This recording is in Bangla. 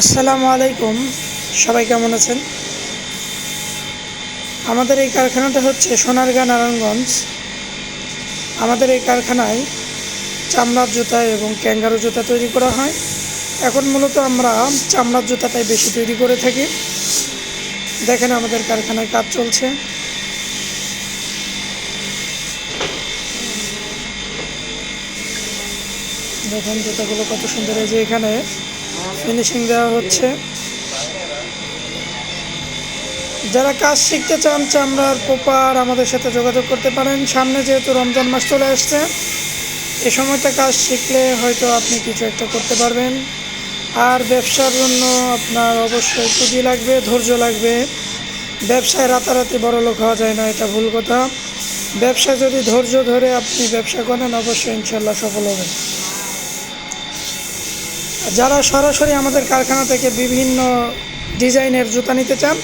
আসসালামু আলাইকুম। সবাই কেমন আছেন? আমাদের এই কারখানাটা হচ্ছে সোনারগাঁ নারায়ণগঞ্জ। আমাদের এই কারখানায় চামড়ার জুতা এবং ক্যাঙ্গারু জুতা তৈরি করা হয়। এখন মূলত আমরা চামড়ার জুতাটাই বেশি তৈরি করে থাকি। দেখেন আমাদের কারখানায় কাজ চলছে। দেখেন জুতাগুলো কত সুন্দর, এই যে এখানে ফিনিশিং দেওয়া হচ্ছে। যারা কাজ শিখতে চান, চামড়ার পোপার আমাদের সাথে যোগাযোগ করতে পারেন। সামনে যেহেতু রমজান মাস চলে আসছে, এ সময়টা কাজ শিখলে হয়তো আপনি কিছু একটা করতে পারবেন। আর ব্যবসার জন্য আপনার অবশ্যই পুঁজি লাগবে, ধৈর্য লাগবে। ব্যবসায় রাতারাতি বড় লোক হওয়া যায় না, এটা ভুল কথা। ব্যবসা যদি ধৈর্য ধরে আপনি ব্যবসা করেন, অবশ্যই ইনশাল্লাহ সফল হবেন। যারা সরাসরি আমাদের কারখানা থেকে বিভিন্ন ডিজাইনের জুতা নিতে চান